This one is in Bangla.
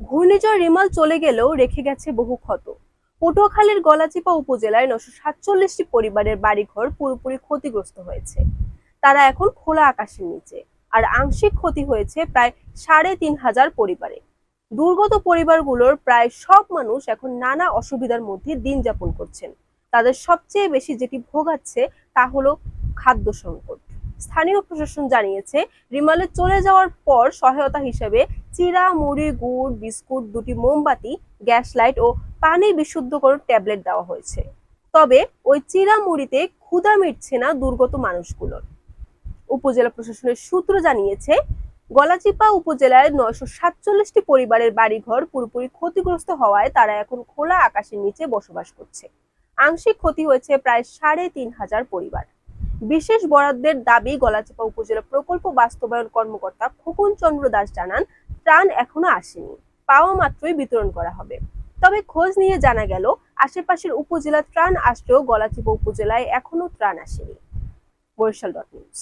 ঘূর্ণিঝড় রিমাল চলে গেলেও রেখে গেছে বহু ক্ষত। পটুয়াখালীর গলাচিপা উপজেলায় নশো সাতচল্লিশটি পরিবারের বাড়িঘর পুরোপুরি ক্ষতিগ্রস্ত হয়েছে। তারা এখন খোলা আকাশের নিচে, আর আংশিক ক্ষতি হয়েছে প্রায় সাড়ে তিন হাজার পরিবারে। দুর্গত পরিবারগুলোর প্রায় সব মানুষ এখন নানা অসুবিধার মধ্যে দিন যাপন করছেন। তাদের সবচেয়ে বেশি যেটি ভোগাচ্ছে তা হলো খাদ্য সংকট। স্থানীয় প্রশাসন জানিয়েছে, রিমালে চলে যাওয়ার পর সহায়তা হিসেবে চিরা মুড়ি গুড়, বিস্কুট, দুটি মোমবাতি, গ্যাস লাইট ও পানি বিশুদ্ধকরণ ট্যাবলেট দেওয়া হয়েছে। তবে ওই চিরা মুড়িতে ক্ষুধা মিটছে না দুর্গত মানুষগুলোর। উপজেলা প্রশাসনের সূত্র জানিয়েছে, গলাচিপা উপজেলায় নয়শো সাতচল্লিশটি পরিবারের বাড়িঘর পুরোপুরি ক্ষতিগ্রস্ত হওয়ায় তারা এখন খোলা আকাশের নিচে বসবাস করছে। আংশিক ক্ষতি হয়েছে প্রায় সাড়ে তিন হাজার পরিবার। বিশেষ বরাদ্দের দাবি গলাচিপা উপজেলা প্রকল্প বাস্তবায়ন কর্মকর্তা খোকন চন্দ্র দাস জানান ত্রাণ এখনও আসেনি। পাওয়া মাত্রই বিতরণ করা হবে। তবে খোঁজ নিয়ে জানা গেল, আশেপাশের উপজেলা ত্রাণ আসলেও গলাচিপা উপজেলায় এখনও ত্রাণ আসেনি। Barishal dot news.